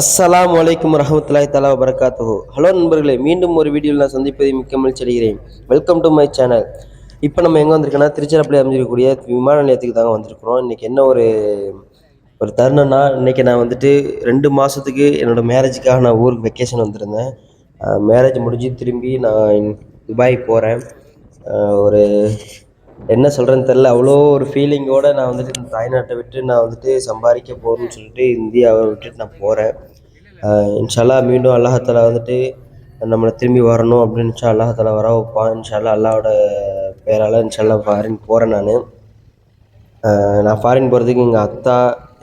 அஸ்ஸலாமு அலைக்கும் வரஹமத்துல்லாஹி தலா வரகாத்துஹு ஹலோ நண்பர்களே மீண்டும் ஒரு வீடியோவில் நான் சந்திப்பதை மிக்க மகிழ்ச்சி அடைகிறேன். வெல்கம் டு மை சேனல் இப்போ நம்ம எங்கே வந்திருக்கோன்னா திருச்சிராப்பள்ளி அமைஞ்சிருக்கக்கூடிய விமான நிலையத்துக்கு தாங்க வந்திருக்கிறோம். இன்றைக்கி என்ன ஒரு ஒரு தருணம்னா இன்றைக்கி நான் வந்துட்டு ரெண்டு மாதத்துக்கு என்னோடய மேரேஜுக்காக நான் ஊருக்கு வெக்கேஷன் வந்திருந்தேன். மேரேஜ் முடிஞ்சு திரும்பி நான் துபாய் போகிறேன் ஒரு என்ன சொல்கிறேன்னு தெரில அவ்வளோ ஒரு ஃபீலிங்கோடு நான் வந்துட்டு இந்த தாய்நாட்டை விட்டு நான் வந்துட்டு சம்பாதிக்க போகிறேன்னு சொல்லிட்டு இந்தியாவை விட்டுட்டு நான் போகிறேன் இன்ஷால்லா மீண்டும் அல்லாஹாலா வந்துட்டு நம்மளை திரும்பி வரணும் அப்படின்னு இன்ஷா அல்லாஹாலா வர வைப்பான். இன்ஷால்லா அல்லாவோட பேரால் இன்ஷால்லா ஃபாரின் போகிறேன் நான். நான் ஃபாரின் போகிறதுக்கு எங்கள் அத்தா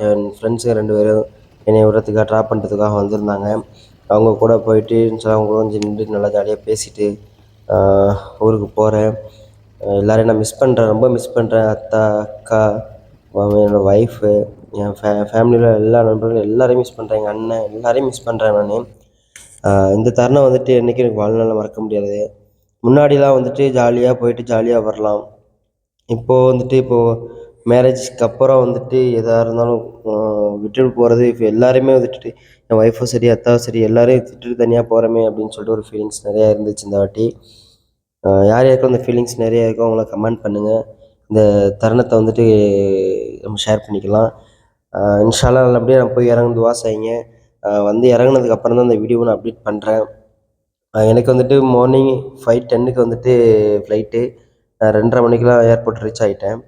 என் ஃப்ரெண்ட்ஸுங்க ரெண்டு பேரும் என்னை விடுறதுக்காக ட்ராப் பண்ணுறதுக்காக வந்திருந்தாங்க. அவங்க கூட போயிட்டு இன்ஷால்லா அவங்க கூட கொஞ்சம் நின்று நல்லா ஜாலியாக பேசிட்டு ஊருக்கு போகிறேன் எல்லோரையும் நான் மிஸ் பண்ணுறேன் ரொம்ப மிஸ் பண்ணுறேன் அத்தா அக்கா என்னோடய ஒய்ஃபு என் ஃபே ஃபேமிலியில் எல்லா நண்பர்களும் எல்லாரையும் மிஸ் பண்ணுறேன் எங்கள் அண்ணன் எல்லாரையும் மிஸ் பண்ணுறேன் நான். இந்த தருணம் வந்துட்டு என்றைக்கும் எனக்கு வாழ்நாளில் மறக்க முடியாது. முன்னாடிலாம் வந்துட்டு ஜாலியாக போயிட்டு ஜாலியாக வரலாம். இப்போது வந்துட்டு இப்போது மேரேஜ்க்கு அப்புறம் வந்துட்டு எதாக இருந்தாலும் விட்டுட்டு போகிறது இப்போ எல்லாருமே வந்துட்டு என் ஒய்ஃபும் சரி அத்தாவும் சரி எல்லாரையும் விட்டுட்டு தனியாக போகிறோமே அப்படின்னு சொல்லிட்டு ஒரு ஃபீலிங்ஸ் நிறையா இருந்துச்சு இந்த வாட்டி. யார் யாருக்கும் அந்த ஃபீலிங்ஸ் நிறைய இருக்கோ அவங்கள கமெண்ட் பண்ணுங்கள் இந்த தருணத்தை வந்துட்டு நம்ம ஷேர் பண்ணிக்கலாம். இன்ஷால்லாம் நல்லபடியாக நான் போய் இறங்குனது துவா செய்யுங்க வந்து இறங்குனதுக்கு அப்புறம் தான் இந்த வீடியோ நான் அப்டேட் பண்ணுறேன் எனக்கு வந்துட்டு மார்னிங் ஃபைவ் டென்னுக்கு வந்துட்டு ஃப்ளைட்டு ரெண்டரை மணிக்கெலாம் ஏர்போர்ட் ரீச் ஆகிட்டேன்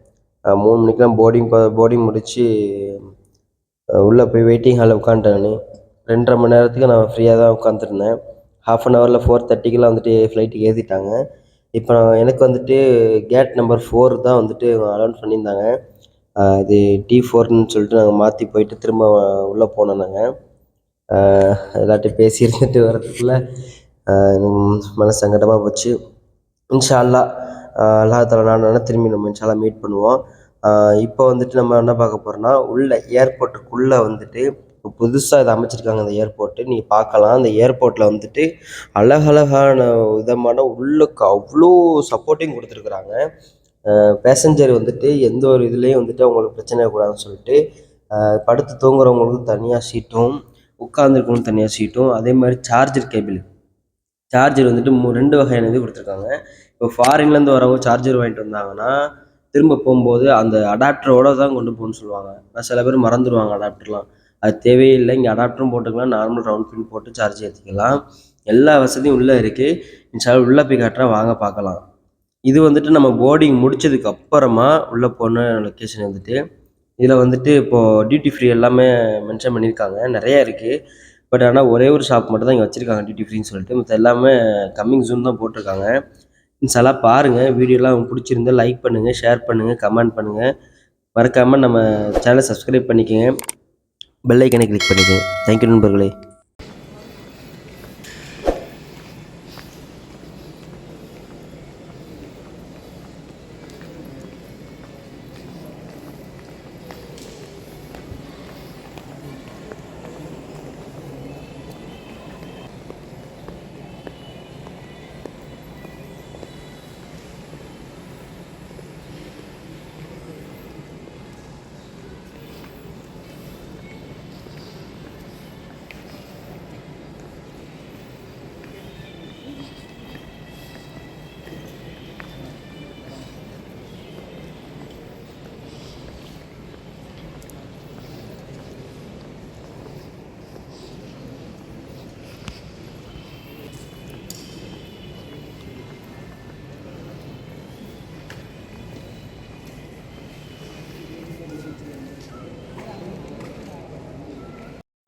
மூணு மணிக்கெலாம் போர்டிங் போர்டிங் முடித்து உள்ளே போய் வெயிட்டிங் ஹாலில் உட்காந்துட்டேன் நான். ரெண்டரை மணி நேரத்துக்கு நான் ஃப்ரீயாக தான் உட்காந்துருந்தேன் ஹாஃப் அன் ஹவரில் ஃபோர் தேர்ட்டிக்கெலாம் வந்துட்டு ஃப்ளைட்டுக்கு ஏற்றிட்டாங்க இப்போ எனக்கு வந்துட்டு கேட் நம்பர் ஃபோர் தான் வந்துட்டு அலௌன்ஸ் பண்ணியிருந்தாங்க. அது இது டி ஃபோர்னு சொல்லிட்டு நாங்கள் மாற்றி போயிட்டு திரும்ப உள்ளே போனோம் நாங்கள் எல்லார்ட்டையும் பேசி இருந்துட்டு வர்றதுக்குள்ளே மன சங்கடமாக போச்சு. இன்ஷா அல்லா அல்லா நான் திரும்பி நம்ம இன்ஷால்லா மீட் பண்ணுவோம். இப்போ வந்துட்டு நம்ம என்ன பார்க்க போகிறோம்னா உள்ள ஏர்போர்ட்டுக்குள்ளே வந்துட்டு இப்போ புதுசாக இதை அமைச்சிருக்காங்க அந்த ஏர்போர்ட்டு நீங்கள் பார்க்கலாம். அந்த ஏர்போர்ட்டில் வந்துட்டு அழகழகான விதமான உள்ளுக்கு அவ்வளோ சப்போர்ட்டிங் கொடுத்துருக்குறாங்க. பேசஞ்சர் வந்துட்டு எந்த ஒரு இதுலேயும் வந்துட்டு அவங்களுக்கு பிரச்சனை கூடாதுன்னு சொல்லிட்டு படுத்து தூங்குறவங்களுக்கு தனியாக சீட்டும் உட்காந்துருக்கவங்களுக்கு தனியாக சீட்டும் அதே மாதிரி சார்ஜர் கேபிள் சார்ஜர் வந்துட்டு மூ ரெண்டு வகையான இது கொடுத்துருக்காங்க. இப்போ ஃபாரின்லேருந்து வரவங்க சார்ஜர் வாங்கிட்டு வந்தாங்கன்னா திரும்ப போகும்போது அந்த அடாப்டரோட தான் கொண்டு போகணும்னு சொல்லுவாங்க. ஆனால் சில பேர் மறந்துடுவாங்க அடாப்டர்லாம் அது தேவையில்லை இங்கே அடாப்டரும் போட்டுக்கலாம் நார்மல் ரவுண்ட் பின் போட்டு சார்ஜ் ஏற்றிக்கலாம் எல்லா வசதியும் உள்ளே இருக்குது இன்ஷால்லா உள்ளே போய் காட்டுறேன் வாங்க பார்க்கலாம். இது வந்துட்டு நம்ம போர்டிங் முடிச்சதுக்கு அப்புறமா உள்ளே போன லொக்கேஷன் வந்துட்டு இதில் வந்துட்டு இப்போது டியூட்டி ஃப்ரீ எல்லாமே மென்ஷன் பண்ணியிருக்காங்க. நிறையா இருக்குது பட் ஆனால் ஒரே ஒரு ஷாப் மட்டும் தான் இங்கே வச்சுருக்காங்க டியூட்டி ஃப்ரீன்னு சொல்லிட்டு. மற்ற எல்லாமே கம்மிங் ஜூன் தான் போட்டிருக்காங்க. இன்ஷாலாக பாருங்கள் வீடியோலாம் உங்களுக்கு பிடிச்சிருந்தா லைக் பண்ணுங்கள் ஷேர் பண்ணுங்கள் கமெண்ட் பண்ணுங்கள் மறக்காமல் நம்ம சேனலை சப்ஸ்கிரைப் பண்ணிக்கோங்க. பெல்லைக்கனை கிளிக் பண்ணிக்கோங்க. தேங்க்யூ நண்பர்களே.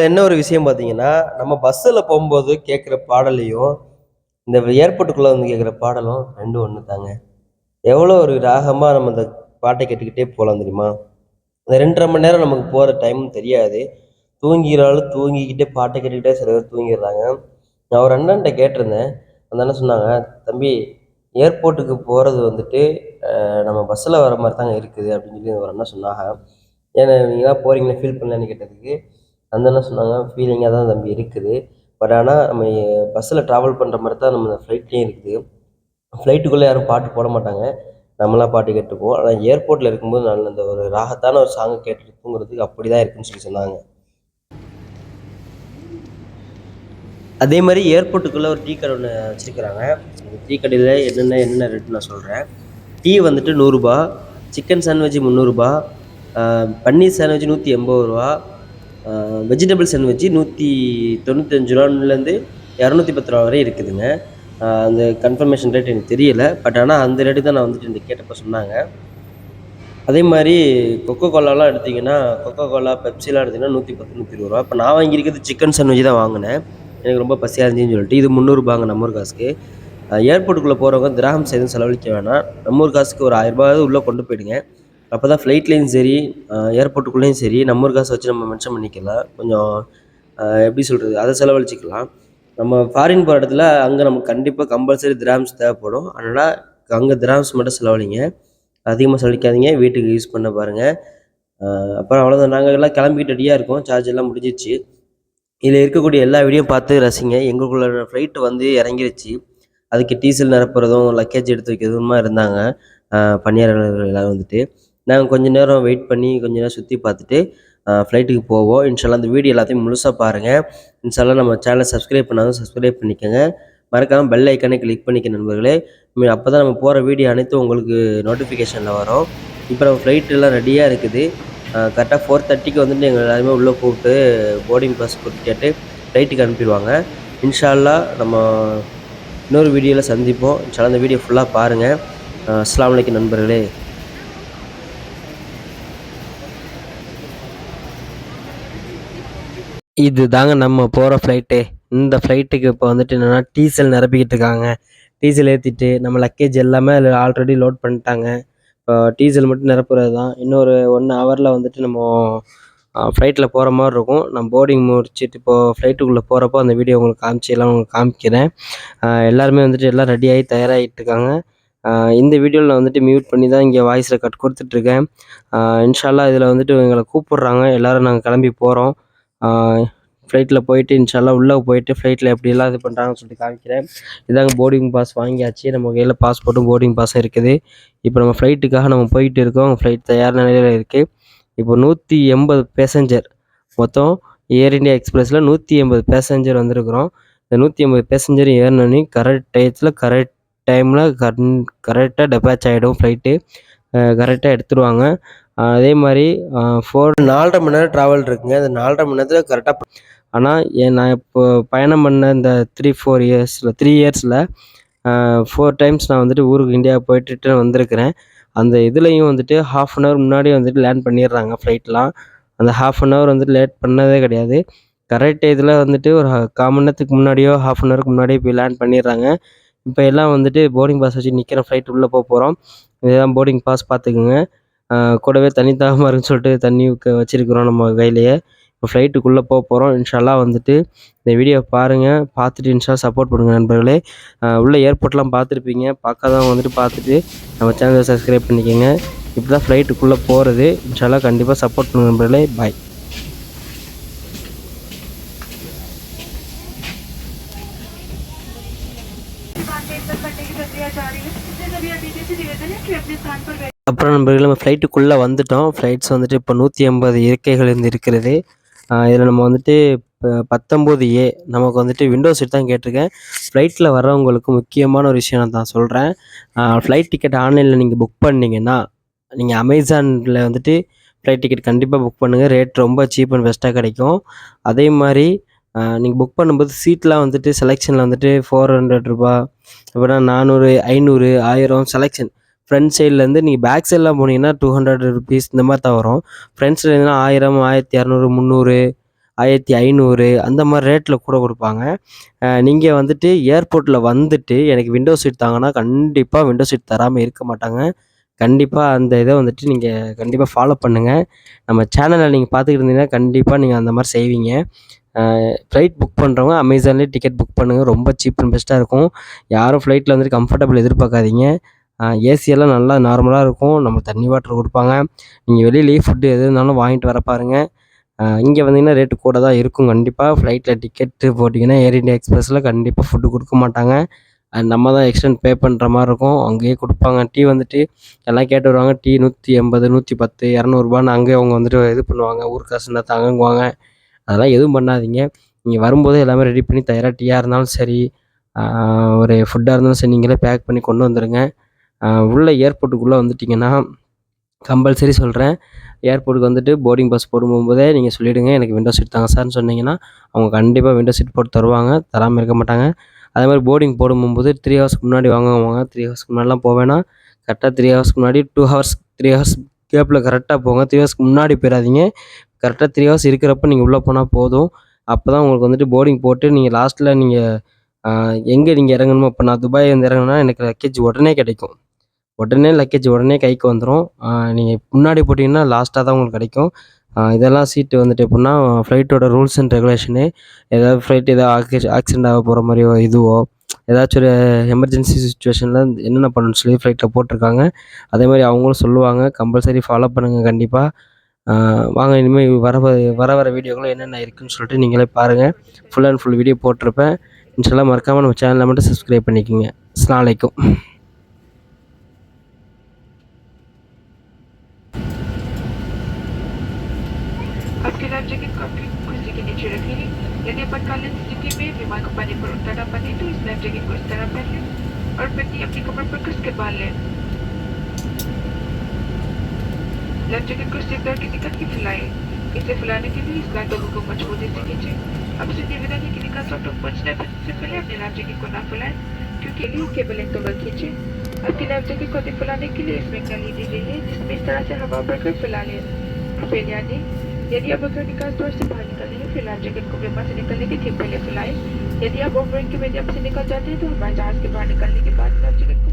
என்ன ஒரு விஷயம் பார்த்தீங்கன்னா நம்ம பஸ்ஸில் போகும்போது கேட்குற பாடலையும் இந்த ஏர்போர்ட்டுக்குள்ளே வந்து கேட்குற பாடலும் ரெண்டும் ஒன்று தாங்க எவ்வளோ ஒரு ராகமாக நம்ம இந்த பாட்டை கேட்டுக்கிட்டே போகலாம் தெரியுமா? இந்த ரெண்டரை மணி நேரம் நமக்கு போகிற டைமும் தெரியாது. தூங்கிறாலும் தூங்கிக்கிட்டே பாட்டை கேட்டுக்கிட்டே சில பேர் தூங்கிடுறாங்க. நான் ஒரு அண்ணன்ட்ட கேட்டிருந்தேன். அந்த அண்ணன் சொன்னாங்க தம்பி ஏர்போர்ட்டுக்கு போகிறது வந்துட்டு நம்ம பஸ்ஸில் வர மாதிரி தாங்க இருக்குது அப்படின்னு சொல்லி ஒரு அண்ணன் சொன்னாங்க. ஏன்னா நீங்களாம் போகிறீங்களா ஃபீல் பண்ணலன்னு கேட்டதுக்கு அந்த அண்ணன் சொன்னாங்க ஃபீலிங்காக தான் தம்பி இருக்குது. பட் ஆனால் நம்ம பஸ்ஸில் ட்ராவல் பண்ணுற மாதிரி தான் நம்ம ஃப்ளைட்லேயும் இருக்குது. ஃப்ளைட்டுக்குள்ளே யாரும் பாட்டு போட மாட்டாங்க. நம்மளாம் பாட்டு கேட்டுப்போம். ஆனால் ஏர்போர்ட்டில் இருக்கும்போது நல்ல அந்த ஒரு ராகத்தான ஒரு சாங்கை கேட்டுட்டு தூங்குறதுக்கு அப்படி தான் இருக்குன்னு சொல்லி சொன்னாங்க. அதே மாதிரி ஏர்போர்ட்டுக்குள்ளே ஒரு டீ கடை ஒன்று வச்சுருக்கிறாங்க. அந்த டீ கடையில் என்னென்ன என்னென்ன ரேட்டு நான் சொல்கிறேன் டீ வந்துட்டு நூறுரூபா சிக்கன் சாண்ட்விச் முந்நூறுரூபா பன்னீர் சாண்ட்விச் நூற்றி எண்பது ரூபா வெஜிடபிள் சாண்ட்விச் நூற்றி தொண்ணூத்தஞ்சு ரூபான்லேருந்து இரநூத்தி பத்து ரூபா வரை இருக்குதுங்க. அந்த கன்ஃபர்மேஷன் ரேட் எனக்கு தெரியல. பட் ஆனால் அந்த ரேட்டு தான் நான் வந்துட்டு இந்த கேட்டப்போ சொன்னாங்க. அதே மாதிரி கொக்கோ கோலாலாம் எடுத்திங்கன்னா கொக்கோ கோலா பெப்சிலாம் எடுத்திங்கன்னா நூற்றி பத்து நூற்றி இருபது ரூபா. இப்போ நான் வாங்கியிருக்கிறது சிக்கன் சாண்ட்விச் தான் வாங்கினேன். எனக்கு ரொம்ப பசியாக இருந்துச்சுன்னு சொல்லிட்டு இது முந்நூறுபாங்க நம்ம ஊர் காசுக்கு. ஏர்போர்ட்டுக்குள்ளே போகிறவங்க திராகம் எதுவும் செலவழிக்க வேணாம். நம்ம ஊர் காசுக்கு ஒரு ஆயிரரூபாவது உள்ளே கொண்டு போயிடுங்க. அப்போ தான் ஃப்ளைட்லேயும் சரி ஏர்போர்ட்டுக்குள்ளேயும் சரி நம்ம ஊர் காசு வச்சு நம்ம மென்ஷன் பண்ணிக்கலாம் கொஞ்சம் எப்படி சொல்கிறது அதை செலவழிச்சிக்கலாம். நம்ம ஃபாரின் போகிற இடத்துல அங்கே நமக்கு கண்டிப்பாக கம்பல்சரி திராம்ஸ் தேவைப்படும். அதனால் அங்கே திராம்ஸ் மட்டும் செலவழிங்க. அதிகமாக செலவழிக்காதீங்க. வீட்டுக்கு யூஸ் பண்ண பாருங்கள் அப்புறம் அவ்வளோதான் நாங்கள் எல்லாம் கிளம்பிட்டு ரெடியாக இருக்கோம். சார்ஜ் எல்லாம் முடிஞ்சிச்சு இதில் இருக்கக்கூடிய எல்லா வீடியோ பார்த்து ரசிங்க. எங்களுக்குள்ள ஃப்ளைட்டு வந்து இறங்கிருச்சு. அதுக்கு டீசல் நிரப்புறதும் லக்கேஜ் எடுத்து வைக்கிறதுமா இருந்தாங்க. பணியாளர்கள் எல்லாம் வந்துட்டு. நாங்கள் கொஞ்ச நேரம் வெயிட் பண்ணி கொஞ்சம் நேரம் சுற்றி பார்த்துட்டு ஃப்ளைட்டுக்கு போவோம். இன்ஷால்லாம் அந்த வீடியோ எல்லாத்தையும் முழுசாக பாருங்கள் இன்ஷால்லாம் நம்ம சேனலை சப்ஸ்கிரைப் பண்ணாலும் சப்ஸ்கிரைப் பண்ணிக்கோங்க. மறக்காமல் பெல் ஐக்கானே கிளிக் பண்ணிக்க நண்பர்களே. அப்போ தான் நம்ம போகிற வீடியோ அனைத்தும் உங்களுக்கு நோட்டிஃபிகேஷனில் வரும். இப்போ நம்ம ஃப்ளைட் எல்லாம் ரெடியாக இருக்குது. கரெக்டாக ஃபோர் தேர்ட்டிக்கு வந்துட்டு எங்கள் எல்லாருமே உள்ளே கூப்பிட்டு போர்டிங் பாஸ் கொடுத்து கேட்டு ஃப்ளைட்டுக்கு அனுப்பிடுவாங்க. இன்ஷால்லா நம்ம இன்னொரு வீடியோவில் சந்திப்போம். இன்ஷால்லா அந்த வீடியோ ஃபுல்லாக பாருங்கள் அஸ்ஸலாமு நண்பர்களே. இது தாங்க நம்ம போகிற ஃப்ளைட்டு இந்த ஃப்ளைட்டுக்கு இப்போ வந்துட்டு என்னென்னா டீசல் நிரப்பிக்கிட்டு இருக்காங்க. டீசல் ஏற்றிட்டு நம்ம லக்கேஜ் எல்லாமே அதில் ஆல்ரெடி லோட் பண்ணிட்டாங்க. இப்போ டீசல் மட்டும் நிரப்புறது தான் இன்னொரு ஒன் ஹவரில் வந்துட்டு நம்ம ஃப்ளைட்டில் போகிற மாதிரி இருக்கும். நம்ம போர்டிங் முடிச்சுட்டு இப்போது ஃப்ளைட்டுக்குள்ளே போகிறப்போ அந்த வீடியோ உங்களுக்கு காமிச்சு எல்லாம் உங்களுக்கு காமிக்கிறேன். எல்லாருமே வந்துட்டு எல்லாம் ரெடியாகி தயாராகிட்டு இருக்காங்க. இந்த வீடியோவில் வந்துட்டு மியூட் பண்ணி தான் இங்கே வாய்ஸில் கட் கொடுத்துட்ருக்கேன் இன்ஷால்லா இதில் வந்துட்டு எங்களை கூப்பிட்றாங்க. எல்லோரும் நாங்கள் கிளம்பி போகிறோம் ஃப்ளைட்டில் போயிட்டு இன்ஷால்லாம் உள்ளே போயிட்டு ஃப்ளைட்டில் எப்படிலாம் இது பண்ணுறாங்கன்னு சொல்லிட்டு காமிக்கிறேன். இதாங்க போர்டிங் பாஸ் வாங்கியாச்சு. நம்ம கையில் பாஸ்போர்ட்டும் போர்டிங் பாஸும் இருக்குது. இப்போ நம்ம ஃப்ளைட்டுக்காக நம்ம போயிட்டு இருக்கோம். ஃப்ளைட் தயார் நிலையில் இருக்குது இப்போ நூற்றி எண்பது பேசஞ்சர் மொத்தம் ஏர் இந்தியா எக்ஸ்பிரஸில் நூற்றி எண்பது பேசஞ்சர் வந்திருக்கிறோம். இந்த நூற்றி எண்பது பேசஞ்சர் ஏறினோடனே கரெக்ட் டயத்தில் கரெக்ட் டைமில் கன் கரெக்டாக டெபாச் ஆகிடும் ஃப்ளைட்டு கரெக்டாக எடுத்துருவாங்க. அதே மாதிரி ஃபோர் நாலரை மணி நேரம் ட்ராவல் இருக்குங்க. அந்த நாலரை மணி நேரத்தில் கரெக்டாக ஆனால் நான் இப்போ பயணம் பண்ண இந்த த்ரீ ஃபோர் இயர்ஸில் த்ரீ இயர்ஸில் ஃபோர் டைம்ஸ் நான் வந்துட்டு ஊருக்கு இந்தியா போயிட்டு வந்திருக்கிறேன். அந்த இதுலேயும் வந்துட்டு ஹாஃப் அன் ஹவர் முன்னாடி வந்துட்டு லேண்ட் பண்ணிடுறாங்க ஃப்ளைட்லாம் அந்த ஹாஃப் அன் ஹவர் வந்துட்டு லேட் பண்ணதே கிடையாது. கரெக்ட் இதில் வந்துட்டு ஒரு கால் மணி நேரத்துக்கு முன்னாடியோ ஹாஃப் அன் ஹவருக்கு முன்னாடியோ போய் லேண்ட் பண்ணிடுறாங்க. இப்போ எல்லாம் வந்துட்டு போர்டிங் பாஸ் வச்சு நிற்கிற ஃப்ளைட் உள்ளே போக போகிறோம் இதுதான் போர்டிங் பாஸ் பார்த்துக்குங்க. கூடவே தண்ணி தாகமாக இருக்குன்னு சொல்லிட்டு தண்ணி க- வச்சிருக்கிறோம் நம்ம கையிலேயே. இப்போ ஃப்ளைட்டுக்குள்ளே போக போகிறோம் இன்ஷால்லா வந்துட்டு இந்த வீடியோ பாருங்கள் பார்த்துட்டு இன்ஷா சப்போர்ட் பண்ணுங்கள் நண்பர்களே. உள்ளே உள்ள ஏர்போர்ட்லாம் பார்த்துருப்பீங்க. பார்க்காதவங்க வந்துட்டு பார்த்துட்டு நம்ம சேனலை சப்ஸ்கிரைப் பண்ணிக்கோங்க. இப்படி தான் ஃப்ளைட்டுக்குள்ளே போகிறது இன்ஷால்லா கண்டிப்பாக சப்போர்ட் பண்ணுங்கள் நண்பர்களே. பாய் அப்புறம் நண்பர்களே நம்ம ஃப்ளைட்டுக்குள்ளே வந்துட்டோம். ஃப்ளைட்ஸ் வந்துட்டு இப்போ நூற்றி ஐம்பது இருக்கைகள் இருந்து இருக்கிறது இதில் நம்ம வந்துட்டு பத்தொம்போது ஏ நமக்கு வந்துட்டு விண்டோ சீட் தான் கேட்டிருக்கேன். ஃப்ளைட்டில் வர்றவங்களுக்கு முக்கியமான ஒரு விஷயம் நான் தான் சொல்கிறேன் ஃப்ளைட் டிக்கெட் ஆன்லைனில் நீங்கள் புக் பண்ணீங்கன்னா நீங்கள் அமேசானில் வந்துட்டு ஃப்ளைட் டிக்கெட் கண்டிப்பாக புக் பண்ணுங்கள் ரேட் ரொம்ப சீப் அண்ட் பெஸ்ட்டாக கிடைக்கும். அதே மாதிரி நீங்கள் புக் பண்ணும்போது சீட்லாம் வந்துட்டு செலெக்ஷனில் வந்துட்டு ஃபோர் ஹண்ட்ரட் ரூபா அப்புறம் நானூறு ஐநூறு ஆயிரம் செலெக்ஷன் ஃப்ரண்ட் சைட்லேருந்து நீங்கள் பேக் சைட்லாம் போனீங்கன்னா டூ ஹண்ட்ரட் ருபீஸ் இந்த மாதிரி தான் வரும். ஃப்ரண்ட் சைட்லாம் ஆயிரம் ஆயிரத்தி இரநூறு முந்நூறு ஆயிரத்தி ஐநூறு அந்த மாதிரி ரேட்டில் கூட கொடுப்பாங்க. நீங்கள் வந்துட்டு ஏர்போர்ட்டில் வந்துட்டு எனக்கு விண்டோ சீட் தாங்கன்னா கண்டிப்பாக விண்டோ சீட் தராமல் இருக்க மாட்டாங்க. கண்டிப்பாக அந்த இதை வந்துட்டு நீங்கள் கண்டிப்பாக ஃபாலோ பண்ணுங்கள் நம்ம சேனலில் நீங்கள் பார்த்துக்கிட்டு இருந்தீங்கன்னா கண்டிப்பாக நீங்கள் அந்த மாதிரி செய்வீங்க. ஃப்ளைட் புக் பண்ணுறவங்க அமேசான்லேயே டிக்கெட் புக் பண்ணுங்கள் ரொம்ப சீப் அண்ட் பெஸ்ட்டாக இருக்கும். யாரும் ஃப்ளைட்டில் வந்துட்டு கம்ஃபர்டபுள் எதிர்பார்க்காதீங்க. ஏசியெல்லாம் நல்லா நார்மலாக இருக்கும். நம்ம தண்ணி வாட்டர் கொடுப்பாங்க. நீங்கள் வெளியிலேயே ஃபுட்டு எது இருந்தாலும் வாங்கிட்டு வர பாருங்கள் இங்கே வந்தீங்கன்னா ரேட்டு கூட தான் இருக்கும் கண்டிப்பாக ஃப்ளைட்டில் டிக்கெட்டு போட்டிங்கன்னா ஏர் இண்டியா எக்ஸ்பிரஸில் கண்டிப்பாக ஃபுட்டு கொடுக்க மாட்டாங்க. அது நம்ம தான் எக்ஸ்டென்ட் பே பண்ணுற மாதிரி இருக்கும். அங்கேயே கொடுப்பாங்க. டீ வந்துட்டு எல்லாம் கேட்டு வருவாங்க. டீ நூற்றி எண்பது நூற்றி பத்து இரநூறுபான்னு அங்கேயே அவங்க வந்துட்டு இது பண்ணுவாங்க. ஊர் காசுன்னா தாங்குவாங்க. அதெல்லாம் எதுவும் பண்ணாதீங்க. நீங்கள் வரும்போதே எல்லாமே ரெடி பண்ணி தயாராக டீயாக இருந்தாலும் சரி ஒரு ஃபுட்டாக இருந்தாலும் சரி நீங்களே பேக் பண்ணி கொண்டு வந்துடுங்க உள்ளே ஏர்போர்ட்டுக்குள்ளே வந்துட்டிங்கன்னா கம்பல்சரி சொல்கிறேன் ஏர்போர்ட்டுக்கு வந்துட்டு போர்டிங் பாஸ் போடும்போதே நீங்கள் சொல்லிவிடுங்க எனக்கு விண்டோ சீட் தாங்க சார்னு சொன்னீங்கன்னா அவங்க கண்டிப்பாக விண்டோ சீட் போட்டு தருவாங்க. தராமல் இருக்க மாட்டாங்க. அதே மாதிரி போர்டிங் போடும்போது த்ரீ ஹவர்ஸ்க்கு முன்னாடி வாங்குவாங்க. த்ரீ ஹவர்ஸ்க்கு முன்னாடிலாம் போவேன்னா கரெக்டாக த்ரீ ஹவர்ஸ்க்கு முன்னாடி டூ ஹவர்ஸ் த்ரீ ஹவர்ஸ் கேப்பில் கரெக்டாக போங்க. த்ரீ ஹவர்ஸ்க்கு முன்னாடி போயிடாதீங்க. கரெக்டாக த்ரீ ஹவர்ஸ் இருக்கிறப்ப நீங்கள் உள்ளே போனால் போதும். அப்போ தான் உங்களுக்கு வந்துட்டு போர்டிங் போட்டு நீங்கள் லாஸ்ட்டில் நீங்கள் எங்கே நீங்கள் இறங்கணுமோ இப்போ நான் துபாய் வந்து இறங்குனா எனக்கு லக்கேஜ் உடனே கிடைக்கும். உடனே லக்கேஜ் உடனே கைக்கு வந்துடும் நீங்கள் முன்னாடி போட்டிங்கன்னா லாஸ்ட்டாக தான் உங்களுக்கு கிடைக்கும். இதெல்லாம் சீட்டு வந்துட்டு எப்படின்னா ஃப்ளைட்டோட ரூல்ஸ் அண்ட் ரெகுலேஷனு ஏதாவது ஃப்ளைட் ஏதாவது ஆக்சிடென்ட் ஆக போகிற மாதிரியோ இதுவோ ஏதாச்சும் ஒரு எமர்ஜென்சி சுச்சுவேஷனில் என்னென்ன பண்ணணும்னு சொல்லி ஃப்ளைட்டில் போட்டிருக்காங்க. அதே மாதிரி அவங்களும் சொல்லுவாங்க கம்பல்சரி ஃபாலோ பண்ணுங்கள் கண்டிப்பாக வாங்க இனிமேல் வர வர வர வீடியோக்களும் என்னென்ன இருக்குதுன்னு சொல்லிட்டு நீங்களே பாருங்கள் ஃபுல் அண்ட் ஃபுல் வீடியோ போட்டிருப்பேன். இன்ஷால்லாம் மறக்காமல் நம்ம சேனலை மட்டும் சப்ஸ்கிரைப் பண்ணிக்கோங்க. அஸ்லாம் வலைக்கும் यदि आपातकालीन स्थिति में विमान को पानी पर उतारना पड़े तो इस लाइफ जैकेट को इस तरह पहन लें और पत्नी अपनी कमर पर कस के बाँध लें। लाइफ जैकेट को सिरदार के निकट के फैलाएँ इसे फैलाने के लिए इस लाइफ को मजबूती से खींचे। अब से निवेदन है कि निकाल सौ पहुँचने से पहले अपने लाइफ जैकेट को ना फैलाएँ, क्योंकि लिए केवल एक टोकर खींचें। आपकी लाइफ जैकेट को फैलाने के लिए इसमें एक नली दी गई है, जिसमें इस तरह से हवा भरकर फैला लें। कृपया ध्यान दें यदि आप अगर निकास द्वार से बाहर निकल फ़िलहाल जैकेट को पेपर से निकलने के ठीक पहले फैलाएँ यदि आप ओवरिंग के माध्यम से निकल जाते हैं तो हमारे जहाज़ के बाहर निकलने के बाद लाइफ जैकेट को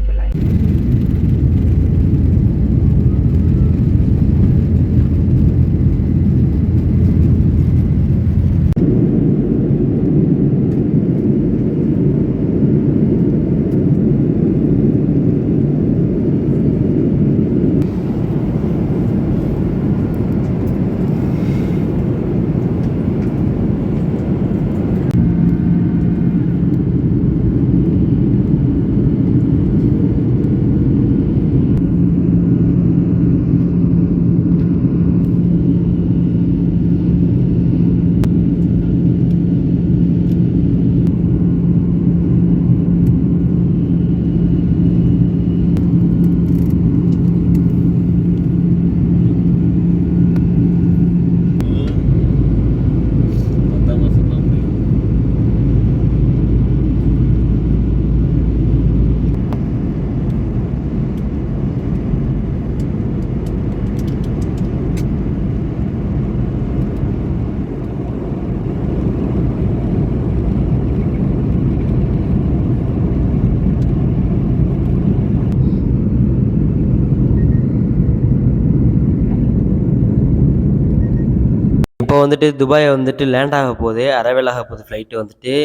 வந்துட்டு துபாயை வந்துட்டு லேண்ட் ஆக போகுது. அரைவேல் ஆக போகுது ஃப்ளைட்டு வந்துட்டு.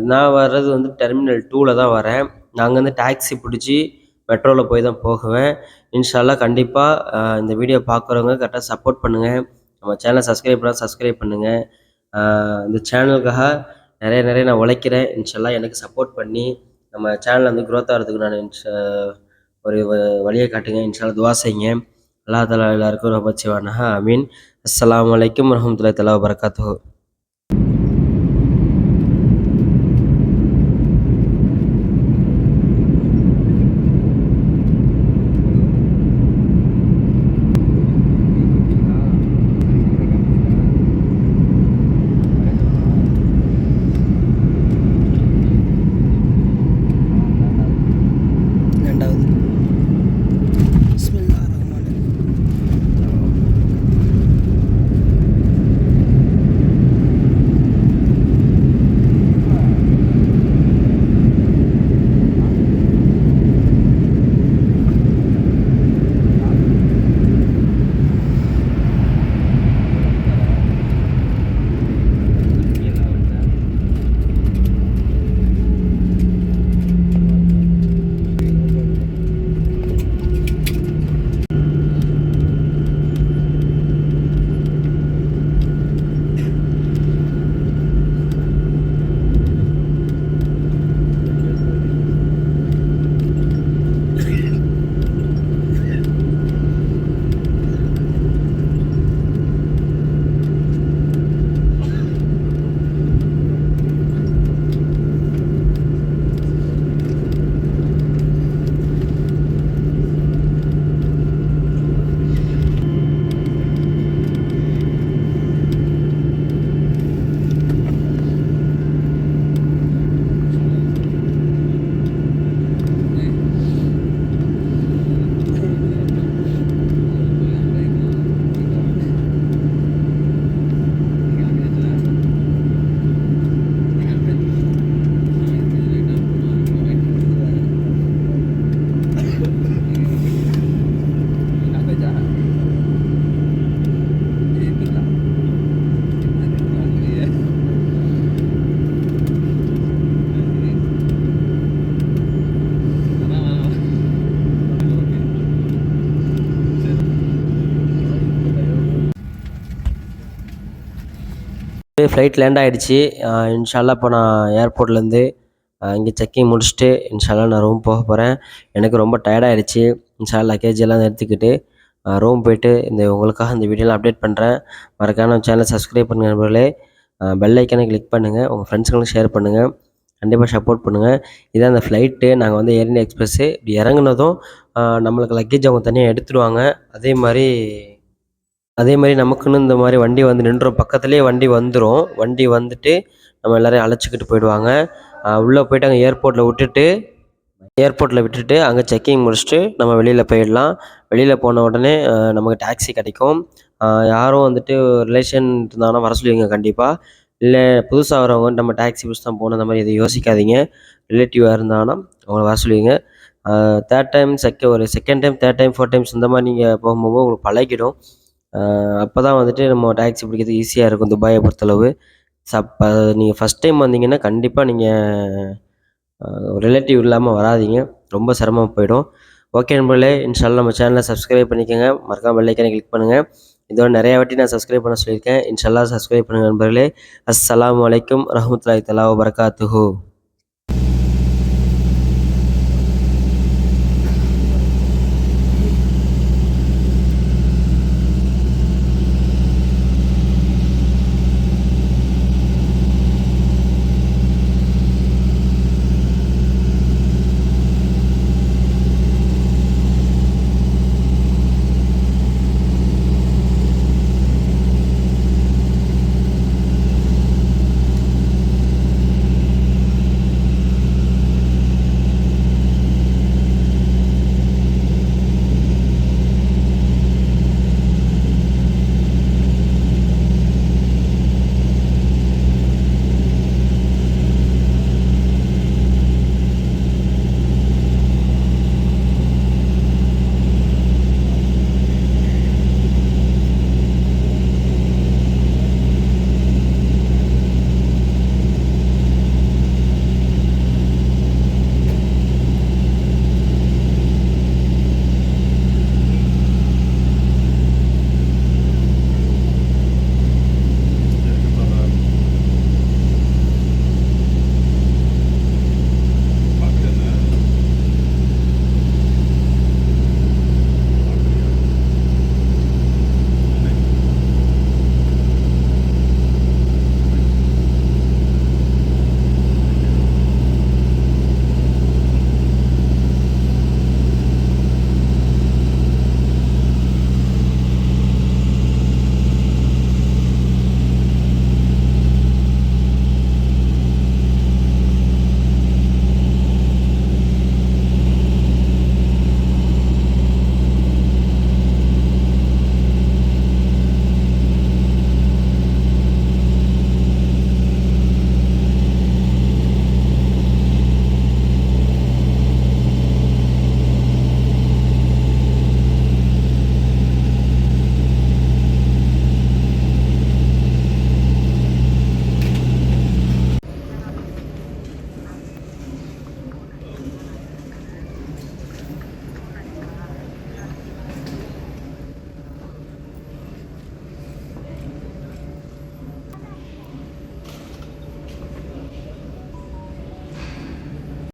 நான் வர்றது வந்து டெர்மினல் டூவில் தான் வரேன். நாங்கள் வந்து டாக்ஸி பிடிச்சி மெட்ரோவில் போய் தான் போகுவேன். இன்ஷால்லா கண்டிப்பாக இந்த வீடியோ பார்க்குறவங்க கரெக்டாக சப்போர்ட் பண்ணுங்கள் நம்ம சேனலை சப்ஸ்கிரைப் பண்ணால் சப்ஸ்கிரைப் பண்ணுங்கள் இந்த சேனலுக்காக நிறைய நிறைய நான் உழைக்கிறேன். இன்ஷால்லா எனக்கு சப்போர்ட் பண்ணி நம்ம சேனல் வந்து க்ரோத் ஆகிறதுக்கு நான் இன்ஷா ஒரு வ- வழியை காட்டுங்க. இன்ஷால்லா துவா செய்யுங்க. அல்லா தலா எல்லாருக்கும் ரொம்ப சிவானா ஐ மீன் அஸ்லாம் வலைக்கம் வரமத்துல தலா ரெண்டாவது ஃப்ளைட் லேண்ட் ஆகிடுச்சு இன்ஷால்லா இப்போ நான் ஏர்போர்ட்லேருந்து இங்கே செக்கிங் முடிச்சுட்டு இன்ஷால்லா நான் ரூம் போக போகிறேன் எனக்கு ரொம்ப டயர்டாயிடுச்சு இன்ஷால்லா லக்கேஜ் எல்லாம் எடுத்துக்கிட்டு ரூம் போயிட்டு இந்த உங்களுக்காக இந்த வீடியோலாம் அப்டேட் பண்ணுறேன் மறக்காம நம்ம சேனலை சப்ஸ்கிரைப் பண்ணுங்கள் நண்பர்களே. பெல் ஐக்கனை கிளிக் பண்ணுங்கள் உங்கள் ஃப்ரெண்ட்ஸுங்களும் ஷேர் பண்ணுங்கள் கண்டிப்பாக சப்போர்ட் பண்ணுங்கள் இதான் அந்த ஃப்ளைட்டு நாங்கள் வந்து ஏர் இண்டியா எக்ஸ்பிரஸ்ஸு இப்படி இறங்குனதும் நம்மளுக்கு லக்கேஜ் அவங்க தனியாக எடுத்துடுவாங்க. அதே மாதிரி அதே மாதிரி நமக்குன்னு இந்த மாதிரி வண்டி வந்து நின்றோம். பக்கத்துலேயே வண்டி வந்துடும் வண்டி வந்துட்டு நம்ம எல்லோரையும் அழைச்சிக்கிட்டு போயிடுவாங்க. உள்ளே போயிட்டு அங்கே ஏர்போர்ட்டில் விட்டுட்டு ஏர்போர்ட்டில் விட்டுட்டு அங்கே செக்கிங் முடிச்சுட்டு நம்ம வெளியில் போயிடலாம். வெளியில் போன உடனே நமக்கு டாக்ஸி கிடைக்கும். யாரும் வந்துட்டு ரிலேஷன் இருந்தாங்கன்னா வர சொல்லுவீங்க கண்டிப்பாக இல்லை புதுசாக வரவங்க நம்ம டாக்ஸி பிடிச்சி தான் போகணும் அந்த மாதிரி எதுவும் யோசிக்காதீங்க. ரிலேட்டிவாக இருந்தாங்கன்னா அவங்கள வர சொல்லுவீங்க. தேர்ட் டைம் செக்க ஒரு second time third time fourth times இந்த மாதிரி நீங்கள் போகும்போது உங்களுக்கு பழகிடும். அப்போ தான் வந்துட்டு நம்ம டாக்ஸி பிடிக்கிறது ஈஸியாக இருக்கும். துபாயை பொறுத்தளவு. சப்ப நீங்கள் ஃபஸ்ட் டைம் வந்தீங்கன்னா கண்டிப்பாக நீங்கள் ரிலேட்டிவ் இல்லாமல் வராதீங்க. ரொம்ப சிரமம் போயிடும். ஓகே நண்பர்களே இன்ஷால்லாம் நம்ம சேனலை சப்ஸ்கிரைப் பண்ணிக்கோங்க. மறக்காம பெல் கிளிக் பண்ணுங்கள் இதோட நிறைய வாட்டி நான் சப்ஸ்கிரைப் பண்ண சொல்லியிருக்கேன். இன்ஷால்லா சப்ஸ்கிரைப் பண்ணுங்கள் நண்பர்களே. அஸ்லாம் வலைக்கம் ரஹமத்துல்லாஹி தலா வரகாத்துஹூ